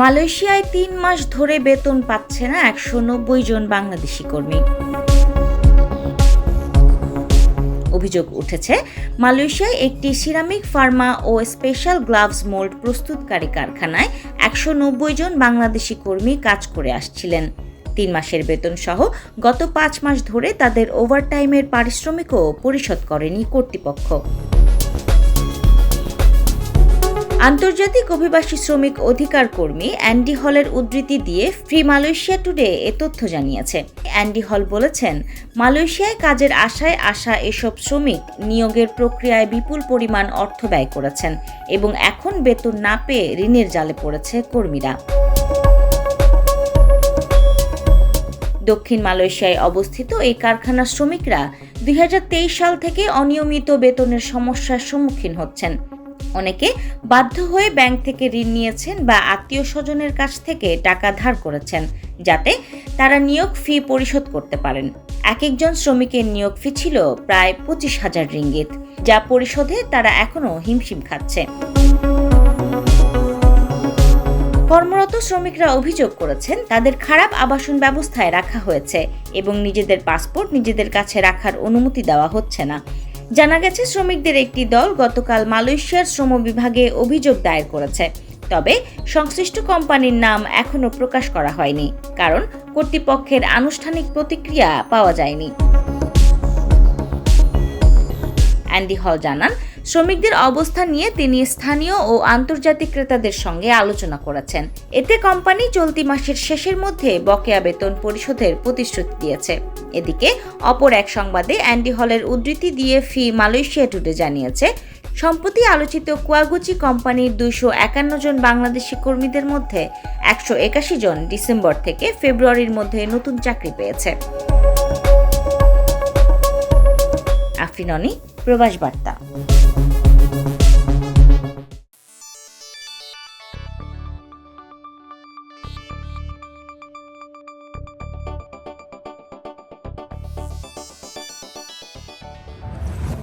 মালয়েশিয়ায় তিন মাস ধরে বেতন পাচ্ছে না একশো নব্বই জন বাংলাদেশি কর্মী। অভিযোগ উঠেছে, মালয়েশিয়ায় একটি সিরামিক ফার্মা ও স্পেশাল গ্লাভস মোল্ড প্রস্তুতকারী কারখানায় একশো নব্বই জন বাংলাদেশি কর্মী কাজ করে আসছিলেন। তিন মাসের বেতন সহ গত পাঁচ মাস ধরে তাদের ওভারটাইমের পারিশ্রমিকও পরিশোধ করেনি কর্তৃপক্ষ। আন্তর্জাতিক অভিবাসী শ্রমিক অধিকার কর্মী অ্যান্ডি হলের উদ্ধৃতি দিয়ে ফ্রি মালয়েশিয়া টুডে এ তথ্য জানিয়েছে। অ্যান্ডি হল বলেছেন, মালয়েশিয়ায় কাজের আশায় আসা এসব শ্রমিক নিয়োগের প্রক্রিয়ায় বিপুল পরিমাণ অর্থ ব্যয় করেছেন এবং এখন বেতন না পেয়ে ঋণের জালে পড়েছে কর্মীরা। দক্ষিণ মালয়েশিয়ায় অবস্থিত এই কারখানার শ্রমিকরা দুই হাজার তেইশ সাল থেকে অনিয়মিত বেতনের সমস্যার সম্মুখীন হচ্ছেন। অনেকে বাধ্য হয়ে ব্যাংক থেকে ঋণ নিয়েছেন বা আত্মীয় স্বজনের কাছ থেকে টাকা ধার করেছেন, যাতে তারা নিয়োগ ফি পরিশোধ করতে পারেন। এক একজন শ্রমিকের নিয়োগ ফি ছিল প্রায় পঁচিশ হাজার রিঙ্গিত, যা পরিশোধে তারা এখনও হিমশিম খাচ্ছে। কর্মরত শ্রমিকরা অভিযোগ করেছেন, তাদের খারাপ আবাসন ব্যবস্থায় রাখা হয়েছে এবং নিজেদের পাসপোর্ট নিজেদের কাছে রাখার অনুমতি দেওয়া হচ্ছে না। জানা গেছে, শ্রমিকদের একটি দল গতকাল মালয়েশিয়ার শ্রম বিভাগে অভিযোগ দায়ের করেছে। তবে সংশ্লিষ্ট কোম্পানির নাম এখনও প্রকাশ করা হয়নি, কারণ কর্তৃপক্ষের আনুষ্ঠানিক প্রতিক্রিয়া পাওয়া যায়নি। অ্যান্ডি হল জানান শ্রমিকদের অবস্থা নিয়ে তিনি স্থানীয় ও আন্তর্জাতিক ক্রেতাদের সঙ্গে আলোচনা করেছেন। এতে কোম্পানি চলতি মাসের শেষের মধ্যে বকেয়া বেতন পরিশোধের প্রতিশ্রুতি দিয়েছে। এদিকে অপর এক সংবাদে অ্যান্ডি হলের উদ্ধৃতি দিয়ে ফি মালয়েশিয়া টুডে জানিয়েছে, সম্প্রতি আলোচিত কুয়াগুচি কোম্পানির দুইশো একান্ন জন বাংলাদেশি কর্মীদের মধ্যে একশো একাশি জন ডিসেম্বর থেকে ফেব্রুয়ারির মধ্যে নতুন চাকরি পেয়েছে। আফরিননি প্রবাস বার্তা।